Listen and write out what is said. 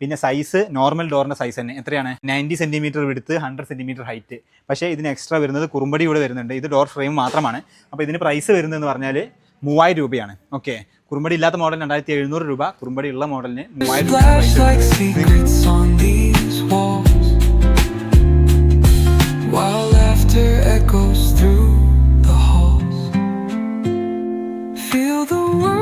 പിന്നെ size normal ഡോറിന്റെ size തന്നെ. എത്രയാണ്? നയന്റി സെന്റിമീറ്റർ വിടുത്ത് ഹൺഡ്രഡ് സെന്റിമീറ്റർ ഹൈറ്റ് പക്ഷേ ഇതിന് എക്സ്ട്രാ വരുന്നത് കുറുമ്പടി കൂടെ വരുന്നുണ്ട്. ഇത് ഡോർ ഫ്രെയിം മാത്രമാണ്. അപ്പോൾ ഇതിന് പ്രൈസ് വരുന്നതെന്ന് പറഞ്ഞാൽ മൂവായിരം രൂപയാണ്. ഓക്കെ കുറുമ്പടി ഇല്ലാത്ത മോഡൽ രണ്ടായിരത്തി എഴുന്നൂറ് രൂപ. കുറുമ്പടി ഉള്ള മോഡലിന് മൂവായിരം രൂപ Feel the world